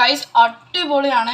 Guys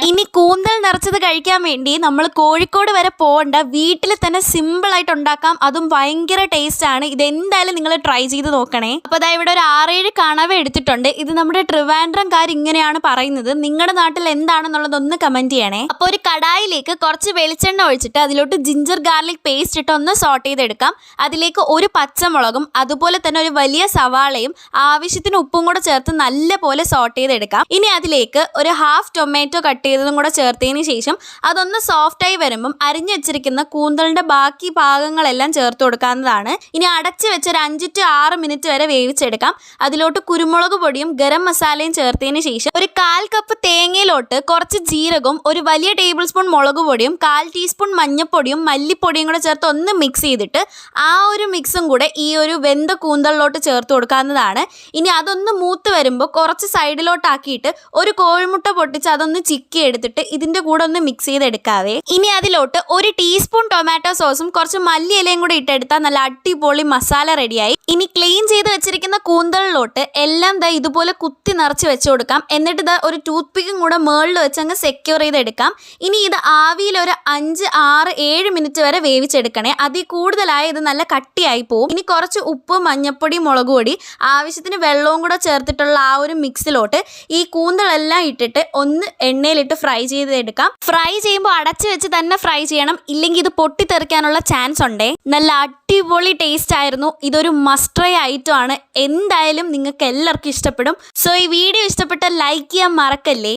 ഇനി കൂന്തൽ നിറച്ചത് കഴിക്കാൻ വേണ്ടി നമ്മൾ കോഴിക്കോട് വരെ പോകണ്ട. വീട്ടിൽ തന്നെ സിമ്പിൾ ആയിട്ട് ഉണ്ടാക്കാം. അതും ഭയങ്കര ടേസ്റ്റ് ആണ്. ഇത് എന്തായാലും നിങ്ങൾ ട്രൈ ചെയ്ത് നോക്കണേ. അപ്പോൾ അതായത് ഇവിടെ ഒരു ആറേഴ് കണവ എടുത്തിട്ടുണ്ട്. ഇത് നമ്മുടെ ട്രിവാൻഡ്രംകാർ ഇങ്ങനെയാണ് പറയുന്നത്. നിങ്ങളുടെ നാട്ടിൽ എന്താണെന്നുള്ളത് ഒന്ന് കമന്റ് ചെയ്യണേ. അപ്പോൾ ഒരു കടായിലേക്ക് കുറച്ച് വെളിച്ചെണ്ണ ഒഴിച്ചിട്ട് അതിലോട്ട് ജിഞ്ചർ ഗാർലിക് പേസ്റ്റ് ഇട്ട് ഒന്ന് സോട്ട് ചെയ്തെടുക്കാം. അതിലേക്ക് ഒരു പച്ചമുളകും അതുപോലെ തന്നെ ഒരു വലിയ സവാളയും ആവശ്യത്തിന് ഉപ്പും കൂടെ ചേർത്ത് നല്ല പോലെ സോട്ട് ചെയ്തെടുക്കാം. ഇനി അതിലേക്ക് ഒരു ഹാഫ് ടൊമാറ്റോ കട്ട് ചെയ്തതും കൂടെ ചേർത്തതിന് ശേഷം അതൊന്ന് സോഫ്റ്റ് ആയി വരുമ്പം അരിഞ്ഞു വെച്ചിരിക്കുന്ന കൂന്തലിന്റെ ബാക്കി ഭാഗങ്ങളെല്ലാം ചേർത്ത് കൊടുക്കാവുന്നതാണ്. ഇനി അടച്ചു വെച്ച് ഒരു അഞ്ച് ടു ആറ് മിനിറ്റ് വരെ വേവിച്ചെടുക്കാം. അതിലോട്ട് കുരുമുളക് പൊടിയും ഗരം മസാലയും ചേർത്തതിന് ശേഷം ഒരു കാൽ കപ്പ് തേങ്ങയിലോട്ട് കുറച്ച് ജീരകവും ഒരു വലിയ ടേബിൾ സ്പൂൺ മുളക് പൊടിയും കാൽ ടീസ്പൂൺ മഞ്ഞൾപ്പൊടിയും മല്ലിപ്പൊടിയും കൂടെ ചേർത്ത് ഒന്ന് മിക്സ് ചെയ്തിട്ട് ആ ഒരു മിക്സും കൂടെ ഈ ഒരു വെന്ത കൂന്തളിലോട്ട് ചേർത്ത് കൊടുക്കാവുന്നതാണ്. ഇനി അതൊന്ന് മൂത്ത് വരുമ്പോൾ കുറച്ച് സൈഡിലോട്ടാക്കിയിട്ട് ഒരു കോഴിമുട്ട പൊട്ടിച്ച് അതൊന്ന് ചിക്കി എടുത്തിട്ട് ഇതിന്റെ കൂടെ ഒന്ന് മിക്സ് ചെയ്തെടുക്കാവേ. ഇനി അതിലോട്ട് ഒരു ടീസ്പൂൺ ടൊമാറ്റോ സോസും കുറച്ച് മല്ലി ഇലയും കൂടി ഇട്ടെടുത്താൽ നല്ല അടിപൊളി മസാല റെഡിയായി ഇനി ക്ലീൻ ചെയ്ത് വെച്ചിരിക്കുന്ന കൂന്തളിലോട്ട് എല്ലാം ദാ ഇതുപോലെ കുത്തി നിറച്ച് വെച്ച് കൊടുക്കാം. എന്നിട്ട് ദാ ഒരു ടൂത്ത് പിക്കും കൂടെ മേളിൽ വെച്ച് അങ്ങ് സെക്യൂർ ചെയ്തെടുക്കാം. ഇനി ഇത് ആവിയിൽ ഒരു അഞ്ച് ആറ് ഏഴ് മിനിറ്റ് വരെ വേവിച്ചെടുക്കണേ. അതിൽ കൂടുതലായ ഇത് നല്ല കട്ടിയായി പോവും. ഇനി കുറച്ച് ഉപ്പ് മഞ്ഞപ്പൊടി മുളക് പൊടി ആവശ്യത്തിന് വെള്ളവും കൂടെ ചേർത്തിട്ടുള്ള ആ ഒരു മിക്സിലോട്ട് ഈ കൂന്തളെല്ലാം ഇട്ടിട്ട് ഒന്ന് എണ്ണയിലിട്ട് ഫ്രൈ ചെയ്തെടുക്കാം. ഫ്രൈ ചെയ്യുമ്പോൾ അടച്ചു വെച്ച് തന്നെ ഫ്രൈ ചെയ്യണം. ഇല്ലെങ്കിൽ ഇത് പൊട്ടിത്തെറിക്കാനുള്ള ചാൻസ് ഉണ്ടേ. നല്ല അടിപൊളി ടേസ്റ്റ് ആയിരുന്നു. ഇതൊരു മസ്റ്റ് ട്രൈ ഐറ്റം ആണ്. എന്തായാലും നിങ്ങൾക്ക് എല്ലാവർക്കും ഇഷ്ടപ്പെടും. സോ ഈ വീഡിയോ ഇഷ്ടപ്പെട്ട ലൈക്ക് ചെയ്യാൻ മറക്കല്ലേ?